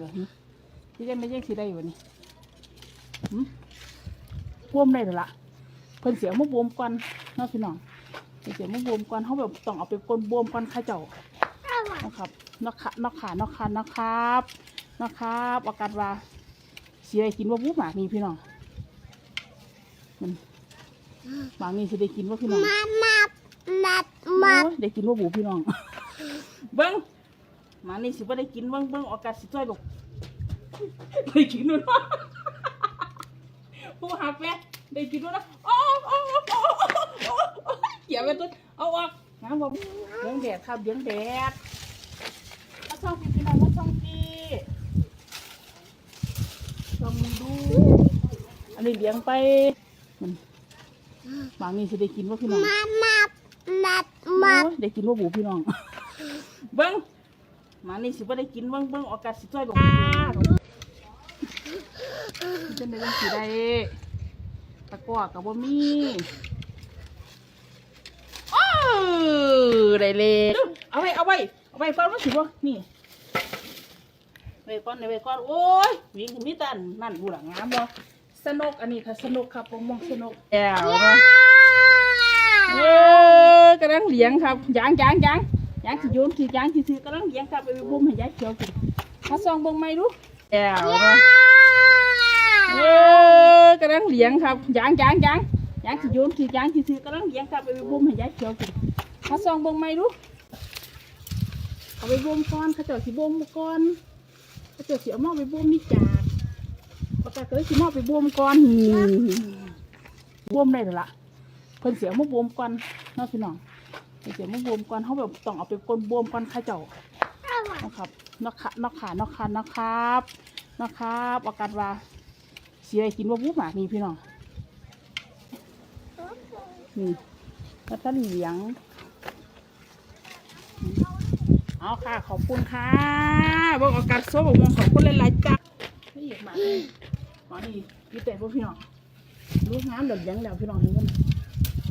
เหรอหึที่ยังไม่ยังสิได้อยู่วะนี่หึบวมได้เหรอล่ะเพิ่นเสียมาบวมก่อนเนาะพี่น้องเพิ่นเสียมาบวมก่อนเขาแบบต้องเอาไปกลนบวมก่อนเข้าเจ้านะครับนอกขานอกขานอกขานนะครับนะครับอาการว่าเสียกินว่าบุหมากนี่พี่น้องมันหมากนี่สิได้กินว่าพี่น้องมามามามาโอ้ยได้กินว่าบูพี่น้องเบิ้ง หมานี่สิบ่ได้กินเบิ้งเบิ้งอากาศสิจ้อยบอกได้กินด้วยนะผู้หักแม่ได้กินด้วยนะโอ้โอ้โอ้โอ้โอ้โอ้เกี่ยวไปตัวเอาออกน้ำบอกเลี้ยงแดดครับเลี้ยงแดดมาส่องพี่พี่น้องมาส่องพี่ส่องดูอันนี้เลี้ยงไปมันหมานี่สิได้กินว่าพี่น้องมามามาโอ้มายได้กินว่าบูพี่น้องเบิ้ง หมานี่สิบ่ได้กินเบิ้งเบิ้งอากาศสิจ้อยบอกเป็นได้ยังสิได้ตะกร้อกับบ่มีโอ้ได้เลยเอาไว้เอาไว้เอาไว้ฟังมันสิบ่นี่ไว้ก่อนไว้ก่อนโอ้ยวิ่งขึ้นมีแตันนั่นบูหลังงามบ่สนุกอันนี้ค่ะสนุกครับผมมองสนุกแก้วเนาะเออกำลังเลี้ยงครับยางยางยาง ยางสิโยนสิยางสิซื้อกำลังเลี้ยงครับไปบุ้มให้ยายเขียวกินมาซองเบิ่งไหมดูแก้วเนะเออกำลังเลี้ยงครับยางยางยางยางสิโยนสิยางสิซื้อกำลังเลี้ยงครับไปบุ้มให้ยายเขียวกินมาซองเบิ่งไหมดูเอาไปบ่มก่อนเขาเจ้าสิบ่มก่อนเขาเจ้าสิเอาหม้อไปบ่มนี่จ้าปกกาเกยสิหม้อไปบ่มก่อนนี่บ่มได้แล้วล่ะเพิ่นเสียมาบวมก่อนเนาะพี่น้อง เพิ่นเสียมาบวมก่อนเขาแบบต้องเอาไปกลนบวมก่อนเข้าเจ้านะครับนอกขานอกขานอกขานนะครับนะครับอาการว่าเสียกินว่าบุหมากนี่พี่น้องนี่แล้วท่านเหลียงเอาค่ะขอบคุณค่ะบอกอาการโซ่บอกมองขอบคุณหลายๆจ้าไม่หมาเลยมานี่ยี่เตะพวกพี่น้องลูกน้ำเดือดยังแล้วพี่น้องเห็นกัน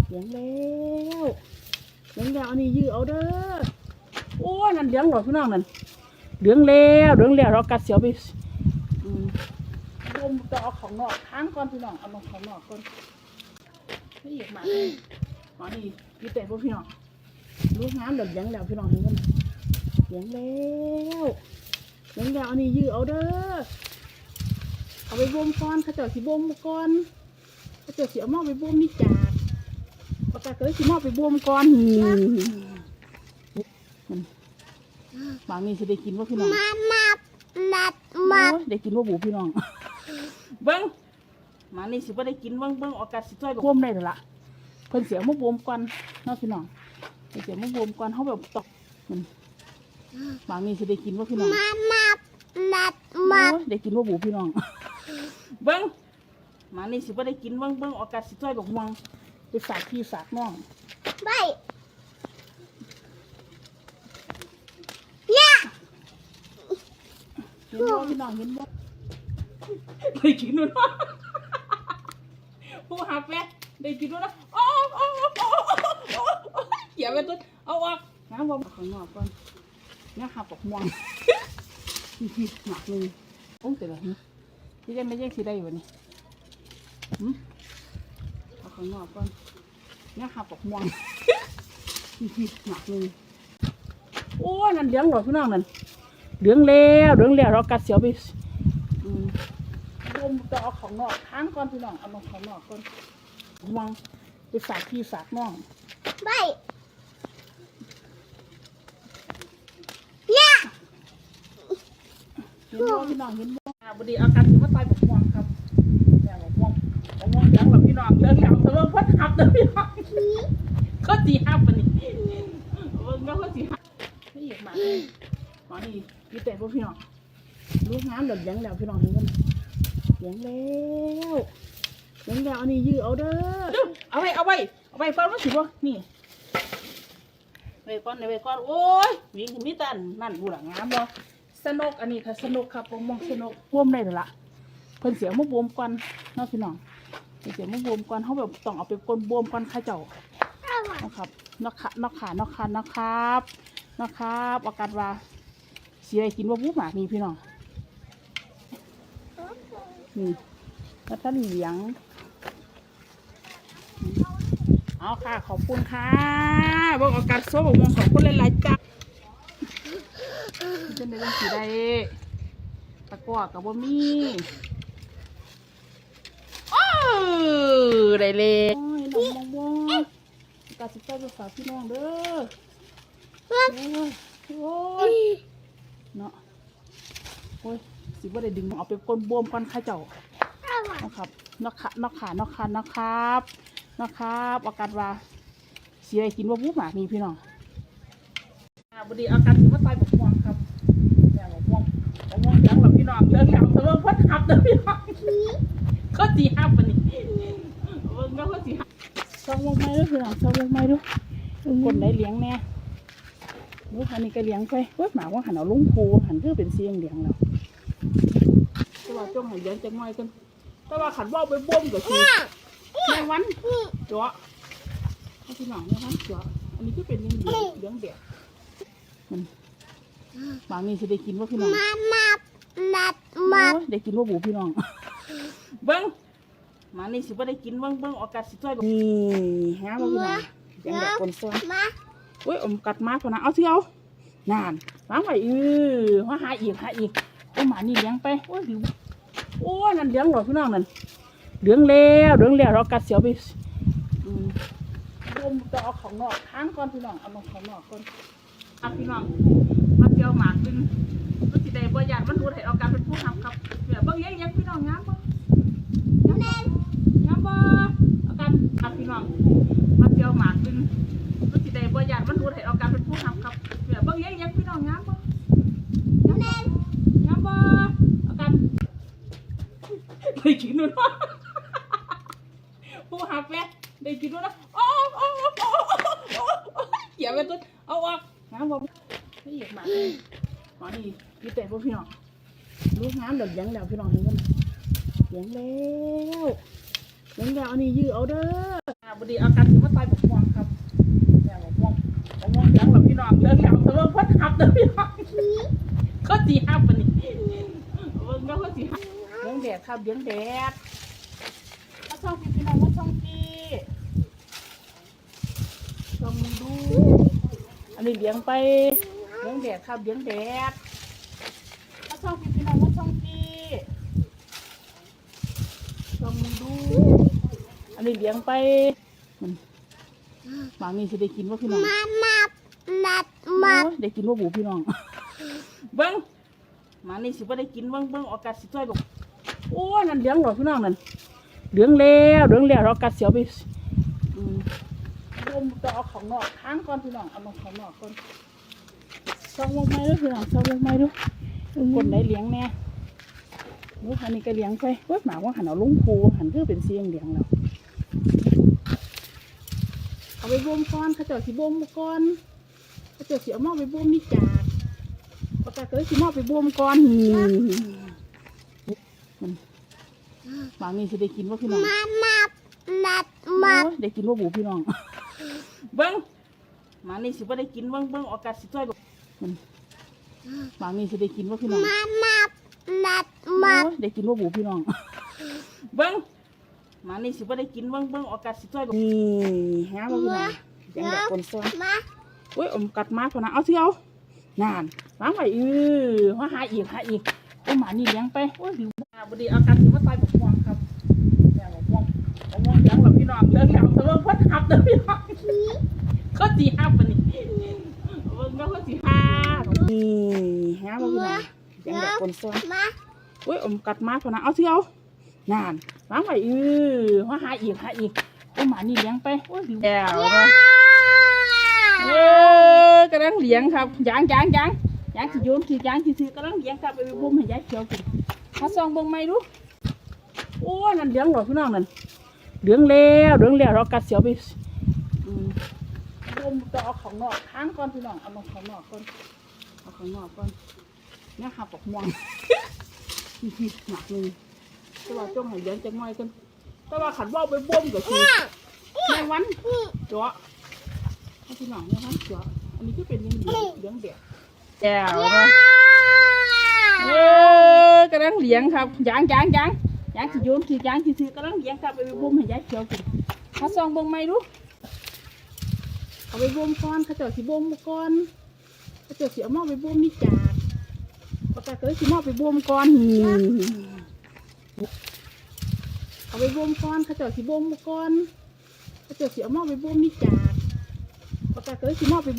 เลี้ยงแล้ว เลี้ยงแล้วอันนี้ยื้อเอาเด้อโอ้ยนั่นเลี้ยงหรอพี่น้องนั่นเลี้ยงแล้วเลี้ยงแล้วเรากัดเสียวไปอืมรวมจะเอาของนอกค้างก่อนพี่น้องเอาลงของนอกก่อนไม่หยิบมาเลยมานี่ยี่เตะพวกพี่น้องลูกน้ำเดือดเลี้ยงแล้วพี่น้องเห็นกันเลี้ยงแล้วเลี้ยงแล้วอันนี้ยื้อเอาเด้อเอาไปบ่มก่อนเขาเจ้าสิบ่มก่อนเขาเจ้าสิเอาหม้อไปบ่มนี่จากปากกา เกยสิมอบไปบวมก่อนบางนี่สิได้กินว่าพี่น้องมามามาโอ้มาได้กินว่าบูพี่น้อง เบิ้งมานี่สิบ่ได้กินเบิ้งเบิ้งอากาศสิจ้อยบบบวมได้แล้วล่ะเพิ่นเสียมาบวมก่อนเนาะพี่น้องเพิ่นเสียมาบวมก่อนเขาแบบตกมันบางนี่สิได้กินว่าพี่น้องมามามาโอ้มาได้กินว่าบูพี่น้อง เบิ้งมานี่สิบ่ได้กินเบิ้งเบิ้งอากาศสิจ้อยแบบม่วง ไปฝากพี่ฝากน้องไปเนี่ยเห็นบ่พี่น้องเห็นบ่ได้กินด้วยนะผู้หักแม่ได้กินด้วยนะโอ้โอ้โอ้โอ้โอ้โอ้เกี่ยวไปตัวเอาออกน้ำบ่ข้างนอกก่อนเนี่ยหักปกม่วงพี่หนักเลยโอ้แต่ละนี่ที่ได้ไม่แยกสิได้อยู่นี่หืมเอา ข้างนอกก่อนเนี่ยหักปกม่วงพี่หนักเลยโอ้ยนั่นเลี้ยงหรอพี่น้องนั่นเหลืองแล้วเหลืองแล้วเรากัดเสียวไปอืมรวมจะเอาของนอกค้างก่อนพี่น้องเอาลงของนอกก่อนวางไปฝากพี่ฝากน้องไปเนี่ยเห็นบ่พี่น้องเห็นบ่อ่าบดีเอากัดสิมาตายบอกม่วงครับแม่บอกม่วงบอกม่วงเหลืองแบบพี่น้องเหลืองแล้ว แต่ว่าเพิ่นหับเด้อพี่น้องก็สีหับปะนี่เบิ่งแล้วก็สีหับนี่อีกมาเลยมานี่พี่เตะพวกพี่น้องลูกน้ำเดือดเลี้ยงแล้วพี่น้องเห็นกันเลี้ยงแล้วเลี้ยงแล้วอันนี้ยื้อเอาเด้อเอาไว้เอาไว้เอาไว้ฟังมันสิบ่นี่ไว้ก่อนไว้ก่อนโอ้ยวิ่งมีแตันนั่นบูหลังงามบ่สนุกอันนี้ค่ะสนุกครับผมมองสนุกบวมได้แล้วล่ะเพิ่นเสียงมาบวมก่อนเนาะพี่น้อง เพิ่นเสียมาบวมก่อนเขาแบบต้องเอาไปกลนบวมก่อนเข้าเจ้านะครับนอกขานอกขานอกขานนะครับนะครับอาการว่าเสียกินว่าบุหมากนี่พี่น้องนี่แล้วท่านเหลียงเอาค่ะขอบคุณค่ะบอกอากาศโซ่บอกมองของคนหลายๆจ้าเป็นในเรื่องสีใดตะกร้อกับบ่มีโอ้ ได้เลยโอ้ยน้องมองมองอากาศสิบเก้าภาษากพี่น้องเด้อโอ้ยโอ้ยเนาะโอ้ยสิบ่ได้ดึงเอาไปก้นบวมก่อนข้าเจ้านะครับนกขานกขานกขานกครับนกครับอากาศว่าเสียกินว่าบุ้หมากนี่พี่น้องอ่าบดีอากาศถือว่าตายบกม่วงครับแม่บกม่วงบกม่วงเลี้ยงแบบพี่น้องเลี้ยงแล้วแต่ว่าพัดหับเด้อพี่น้อง ก็จีหับปะนี่เบิ่งแล้วก็จีหับช่องวงไม้ด้วยพี่น้องช่องวงไม้ด้วยคนไหนเลี้ยงแน่ดูอันนี้ก็เลี้ยงไปเว้ยหมาว่าหันเอาลุงพูหันคือเป็นเสียงเลี้ยงแล้วแต่ว่าจ้องให้เลี้ยงจังไงกันแต่ว่าขันว่าไปบ่มก็คือแมงวันเจาะเอาที่หนังแมงวันเจาะอันนี้ก็เป็นเลี้ยงเลี้ยงเลี้ยงแดดมันบางนี่จะได้กินว่าพี่น้องมามานัดโอ้มายได้กินว่าบูพี่น้อง เบิ้งมานี่สิบ่ได้กินเบิ้งเบิ้งออกกัดสิจ้อยนี่ฮะว่าพี่น้องยังแบบคนซ้อนมาโอ้ยอมกัดมาพอนะเอาเที่ยวนานวางไว้เออว่าหาอีกหาอีกโอ้หมานี่เลี้ยงไปโอ้ยดิวโอ้ยนั่นเลี้ยงหรอพี่น้องนั่นเลี้ยงแล้วเลี้ยงแล้วเรากัดเสียวไปอืมรวมจะเอาของนอกค้างก่อนพี่น้องเอามาของนอกก่อนอะพี่น้องมาเที่ยวหมากดึงก็สิได้บ่ยานมันรู้ให้เอาการเป็นผู้ทำครับเดี๋ยวเบิ่งยังยังพี่น้องงามบ่ งามบ่งามบ่เอาการอะพี่น้องมาเที่ยวหมากดึงก็สิได้บ่ยานมันรู้ให้เอาการเป็นผู้ทำครับเดี๋ยวเบิ่งยังยังพี่น้องงามบ่งามบ่งามบ่เอาการได้กินนู่นวะผู้หักแม่ได้กินนู่นนะโอ้โอ้โอ้โอ้โอ้เกี่ยวไปตุ้นเอาออกงามบ่ไม่อยากมาเลยอ๋อนี่ยี่แต่พวกพี่น้องลูกงามเดี๋ยวเลี้ยงแล้วพี่น้องเห็นกัน เลี้ยงแล้วเลี้ยงแล้วอันนี้ยื้อเอาเด้ออ่าบดีอาการถือว่าตายบกม่วงครับแม่บกม่วงบกม่วงเลี้ยงแบบพี่น้องเลี้ยงแล้วแต่ว่าพัดหับเด้อพี่น้องก็จีหับปนี่เบิ่งแล้วก็จีหับเลี้ยงแดดครับเลี้ยงแดดมาช่องพี่พี่น้องมาช่องพี่ลองดูอันนี้เลี้ยงไปเลี้ยงแดดครับเลี้ยงแดดมาช่องพี่พี่น้องมาช่องพี่ล องดู อันนี้เลี้ยงไปมันบางนี่จะได้กินว่าพี่น้องมามานัดโอ้มายได้กินว่าบูพี่น้อง เบิ้งมานี่สิบ่ได้กินเบิ้งเบิ้งอากาศสิจ้อยบอกโอ้ยนั่นเลี้ยงหรอพี่น้องนั่นเลี้ยงแล้วเลี้ยงแล้วเรากัดเสียวไปอืมรวมจะเอาของนอกค้างก่อนพี่น้องเอามาของนอกก่อนช่องวงไม้ด้วยพี่น้องช่องวงไม้ด้วยคนไหนเลี้ยงแน่ ลูกอันนี้ก็เลี้ยงไปเว้ยหมาว่าหันเอาลุงพูหันคือเป็นเสียงเลี้ยงแล้วเอาไปบ่มก่อนเขาเจ้าสิบ่มก่อนเขาเจะเสียมอไปบ่มนี่จากประกาศเลยสิมอไปบ่มก่อนนี่มันบางนี่สิได้กินว่าพี่น้องมามานัดโอ้มายได้กินว่าบูพี่น้องเบิ้งบางนี่สิบ่ได้กินเบิ้งเบิ้งอากาศสิจ้อยบอกมันบางนี่สิได้กินว่าพี่น้องมามา นัดโอ้มายได้กินว่าบูพี่น้อง เบิ้งบางนี่สิบ่ได้กินเบิ้งเบิ้งอากาศสิจ้อยบอกนี่ฮะว่าพี่น้องยังแบบคนซ้อนมาโอ้ยอมกัดมาพอนะเอาเที่ยวนานวางไว้เออว่าหาอีกหาอีกโอ้หมานี่เลี้ยงไปโอ้ยดิวอ่าบดีอาการถือว่าตายบกม่วงครับแม่บกม่วงบกม่วงเลี้ยงแบบพี่น้องเลี้ยงแล้วแต่ว่าพัดหับเด้อพี่น้องก็จีหับปะนี่เบิ่งแล้วก็จีหับนี่ฮะว่าพี่น้องยังแบบคนซ้อนมาโอ้ยอมกัดมาพอนะเอาเที่ยวนานวางไว้เออว่าหาอีกหาอีกโอ้หมานี่เลี้ยงไปโอ้ยดิวแล้วนะเออกำลังเลี้ยงครับยางยางยางยางสิโยนสิยางสิซื้อกำลังเลี้ยงครับไปบุ้มให้ยายเขียวกินมาส่องเบิ่งไม่ดูโอ้ยนั่นเลี้ยงหรอพี่น้องนั่นเลี้ยงแล้วเลี้ยงแล้วเรากัดเสียวไปอืมบุ้มจะเอาของนอกค้างก่อนพี่น้องเอามาของนอกก่อนเอาของนอกก่อนเนี่ยหักปอกม่วงนี่ หนักเลยแต่ว่าจ้องให้เลี้ยงจังไงกัน แต่ว่าขันว่าไปบุ้มก็คือแมงวันเจาะเอาที่หลังนะคะเสืออันนี้ก็เป็นเลี้ยงเลี้ยงเลี้ยงแดดแก้วนะเออกำลังเลี้ยงครับยางยางยางยยางสิโยนคือยางสิซื้อกำลังเลี้ยงกลับไปไปบ่มให้ยายเขียวกินมาซองเบิ่งใหม่ดูเอาไปบ่มก่อนเขาเจ้าสิบ่มก่อนเขาเจ้าสิเอาหม้อไปบ่มนี่จา กประกาศก็เลยสิม้อไปบวมก่อนเอาไปบวมก่อนเขาเจ้าสิบวมก่อนเขาเจ้าสิเอาม้อไปบวมนี่จากประกาศก็เลยสิม้อไป